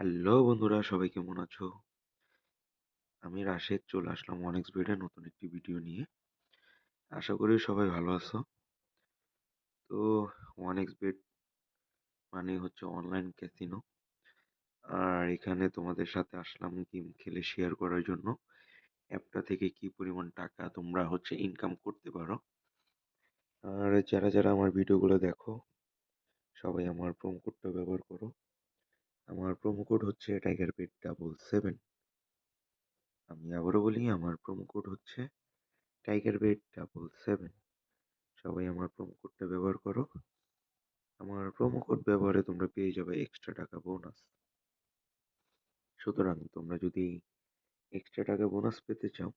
Hello বন্ধুরা, সবাই কেমন আছো? আমি রাশেদ, চলে আসলাম অনেক স্পিডে নতুন একটি ভিডিও নিয়ে। আশা করি সবাই ভালো আছো। তো এক্স বেড মানে হচ্ছে অনলাইন ক্যাসিনো আর এখানে তোমাদের সাথে আসলাম গেম খেলে শেয়ার করার জন্য। অ্যাপটা থেকে কি পরিমাণ টাকা তোমরা হচ্ছে ইনকাম করতে পারো। আর যারা যারা আমার ভিডিওগুলো দেখো, সবাই আমার প্রোমো কোডটা ব্যবহার করো। আমার প্রোমো কোড হচ্ছে টাইগার বেড ডাবল সেভেন আমি আবারও বলি, আমার প্রোমো কোড হচ্ছে টাইগার বেড ডাবল সেভেন সবাই আমার প্রোমো কোডটা ব্যবহার করো। আমার প্রোমো কোড ব্যবহারে তোমরা পেয়ে যাবে এক্সট্রা টাকা বোনাস সুতরাং তোমরা যদি এক্সট্রা টাকা বোনাস পেতে চাও,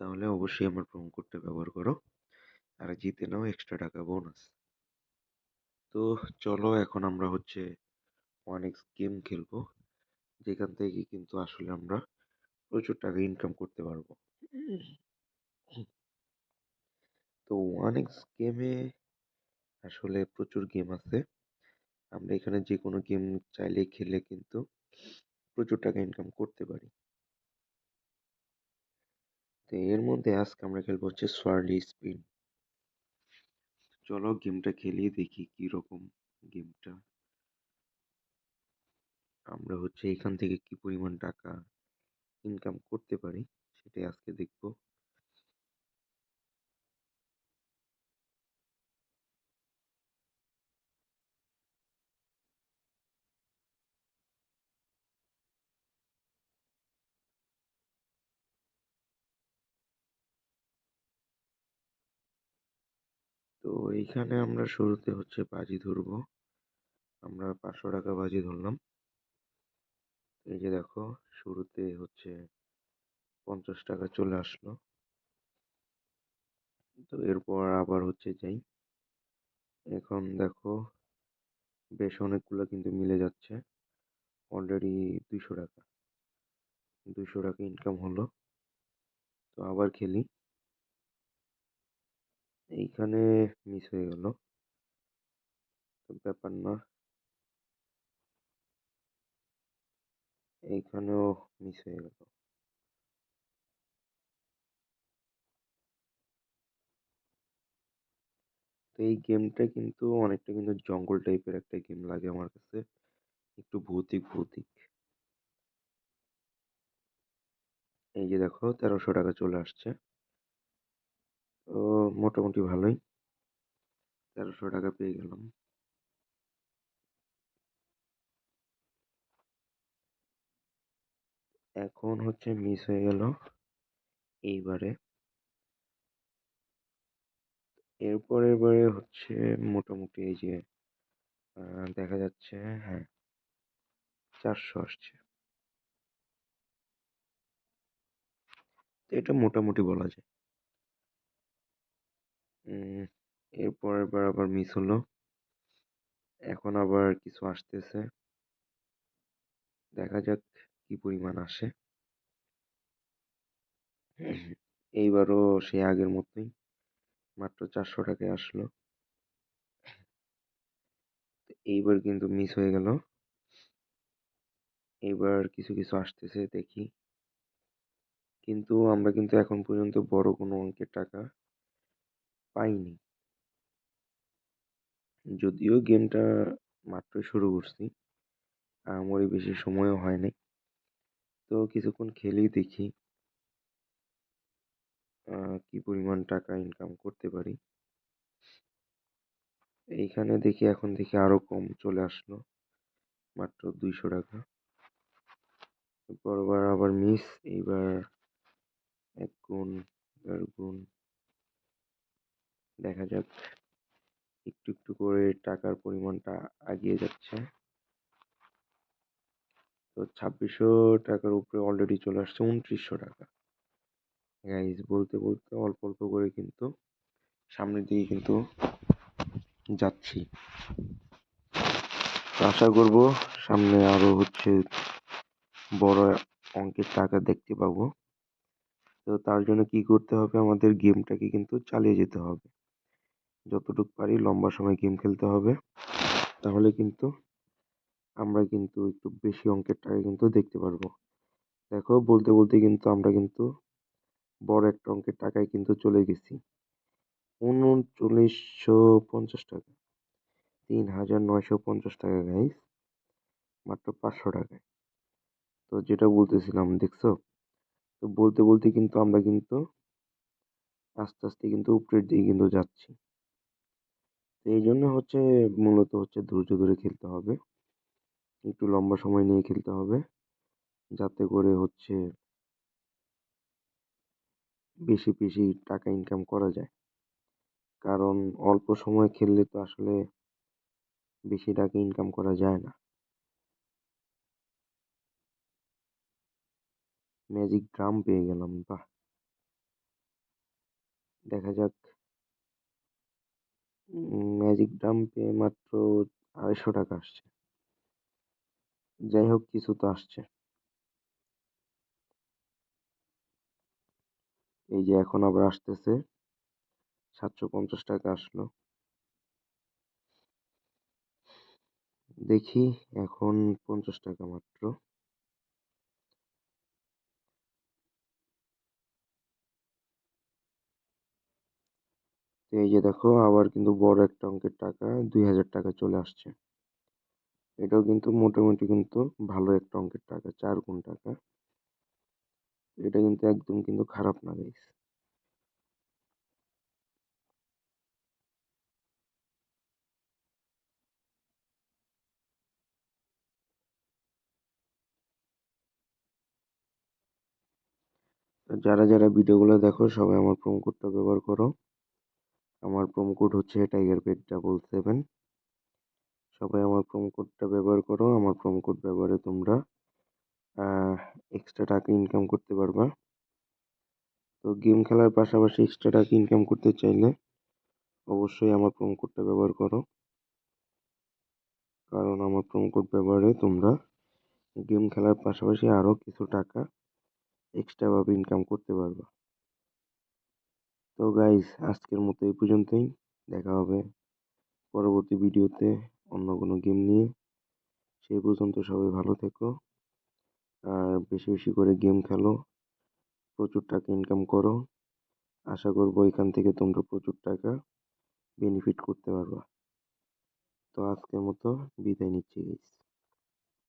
তাহলে অবশ্যই আমার প্রোমো কোডটা ব্যবহার করো। আর জিতে নাও এক্সট্রা টাকা বোনাস তো চলো, এখন আমরা হচ্ছে অনেক গেম খেলব, যেখান থেকে কিন্তু আসলে আমরা প্রচুর টাকা ইনকাম করতে পারব। তো ওয়ান এক্স গেমে আসলে প্রচুর গেম আছে। আমরা এখানে যে কোনো গেম চাইলে খেলে কিন্তু প্রচুর টাকা ইনকাম করতে পারি। তো এর মধ্যে আজকে আমরা খেলব হচ্ছে সোয়ার্লি স্পিন চলো গেমটা খেলিয়ে দেখি কি রকম গেমটা আমরা হচ্ছে এখান থেকে কি পরিমাণ টাকা ইনকাম করতে পারি, সেটাই আজকে দেখব। তো এইখানে আমরা শুরুতে হচ্ছে বাজি ধরবো। আমরা পাঁচশো টাকা বাজি ধরলাম। এই যে দেখো, শুরুতে হচ্ছে পঞ্চাশ টাকা চলে আসলো। তো এরপর আবার হচ্ছে যাই। এখন দেখো, বেশ অনেকগুলো কিন্তু মিলে যাচ্ছে। অলরেডি দুইশো টাকা। দুইশো টাকা ইনকাম হলো। তো আবার খেলি। এইখানে মিস হয়ে গেল। ব্যাপার না। এইখানেও মিস হয়ে গেল। তো এই গেমটা কিন্তু অনেকটা কিন্তু জঙ্গল টাইপের একটা গেম লাগে আমার কাছে। একটু ভৌতিক ভৌতিক। এই যে দেখো, তেরোশো টাকা চলে আসছে। তো মোটামুটি ভালোই। তেরোশো টাকা পেয়ে গেলাম। এখন হচ্ছে মিস হয়ে গেল। এইবারে। এরপর এবারে হচ্ছে মোটামুটি এই যে দেখা যাচ্ছে হ্যাঁ চারশো আসছে। এটা মোটামুটি বলা যায়। এরপর এবার আবার মিস হলো। এখন আবার কিছু আসতেছে। দেখা যাক। কি পরিমাণ আসে? এইবারও সে আগের মতোই। মাত্র চারশো টাকায় আসলো। এইবার কিন্তু মিস হয়ে গেল। এইবার কিছু কিছু আসতেছে, দেখি। কিন্তু আমরা কিন্তু এখন পর্যন্ত বড় কোনো অঙ্কের টাকা পাইনি। যদিও গেমটা মাত্র শুরু করছি। আমারই বেশি সময়ও হয়নি। তো কিছুক্ষণ খেলেই দেখি কি পরিমাণ টাকা ইনকাম করতে পারি। এইখানে দেখি এখন দেখি আরও কম চলে আসলো, মাত্র দুইশো টাকা। পরবার আবার মিস এইবার এক গুণ গুণ। দেখা যাক, একটু একটু করে টাকার পরিমাণটা আগিয়ে যাচ্ছে। তো ছাব্বিশশো টাকার উপরে অলরেডি চলে আসছে উনত্রিশশো টাকা। গাইজ বলতে বলতে অল্প অল্প করে কিন্তু সামনের দিকে কিন্তু যাচ্ছি। আশা করব সামনে আরও হচ্ছে বড় অঙ্কের টাকা দেখতে পাবো। তো তার জন্য কি করতে হবে? আমাদের গেমটাকে কিন্তু চালিয়ে যেতে হবে। যতটুকু পারি লম্বা সময় গেম খেলতে হবে। তাহলে কিন্তু আমরা কিন্তু একটু বেশি অঙ্কের টাকা কিন্তু দেখতে পারব। দেখো, বলতে বলতে কিন্তু আমরা কিন্তু বড় একটা অঙ্কের টাকায় কিন্তু চলে গেছি। উনচল্লিশশো পঞ্চাশ টাকা। তিন হাজার নয়শো পঞ্চাশ টাকা গাইস মাত্র পাঁচশো টাকায়। তো যেটা বলতেছিলাম, দেখছ? তো বলতে বলতে কিন্তু আমরা কিন্তু আস্তে আস্তে কিন্তু উপরের দিকে কিন্তু যাচ্ছি। তো এই জন্য হচ্ছে, মূলত হচ্ছে ধৈর্য ধরে খেলতে হবে। একটু লম্বা সময় নিয়ে খেলতে হবে। যাতে করে হচ্ছে বেশি বেশি টাকা ইনকাম করা যায়। কারণ অল্প সময় খেললে তো আসলে বেশি টাকা ইনকাম করা যায় না। ম্যাজিক ড্রাম পেয়ে গেলাম, বাহ! দেখা যাক। ম্যাজিক ড্রাম পেয়ে মাত্র আড়াইশো টাকা আসছে। যাই হোক, কিছু তো আসছে। এই যে এখন আবার আসতেছে। সাতশো পঞ্চাশ টাকা আসলো। দেখি, এখন পঞ্চাশ টাকা মাত্র। এই যে দেখো, আবার কিন্তু বড় একটা অঙ্কের টাকা, দুই হাজার টাকা চলে আসছে। এটাও কিন্তু মোটামুটি কিন্তু ভালো একটা অঙ্কের টাকা, চার গুণ টাকা। এটা কিন্তু একদম কিন্তু খারাপ না গাইস যারা যারা ভিডিওগুলো দেখো, সবাই আমার প্রোমো কোডটা ব্যবহার করো। আমার প্রোমো কোড হচ্ছে টাইগার পেট ডাবল সেভেন সবাই আমার প্রোমো কোডটা ব্যবহার করো, আমার প্রোমো কোড ব্যবহারে তোমরা এক্সট্রা টাকা ইনকাম করতে পারবা। তো গেম খেলার পাশাপাশি এক্সট্রা টাকা ইনকাম করতে চাইলে অবশ্যই আমার প্রোমো কোডটা ব্যবহার করো। কারণ আমার প্রোমো কোড ব্যবহারে তোমরা গেম খেলার পাশাপাশি আরও কিছু টাকা এক্সট্রাভাবে ইনকাম করতে পারবা। তো গাইজ আজকের মতো এই পর্যন্তই। দেখা হবে পরবর্তী ভিডিওতে অন্য কোনো গেম নিয়ে। সেই পর্যন্ত সবাই ভালো থেকো। আর বেশি বেশি করে গেম খেলো। প্রচুর টাকা ইনকাম করো। আশা করব এখান থেকে তোমরা প্রচুর টাকা বেনিফিট করতে পারবা। তো আজকের মতো বিদায় নিচ্ছি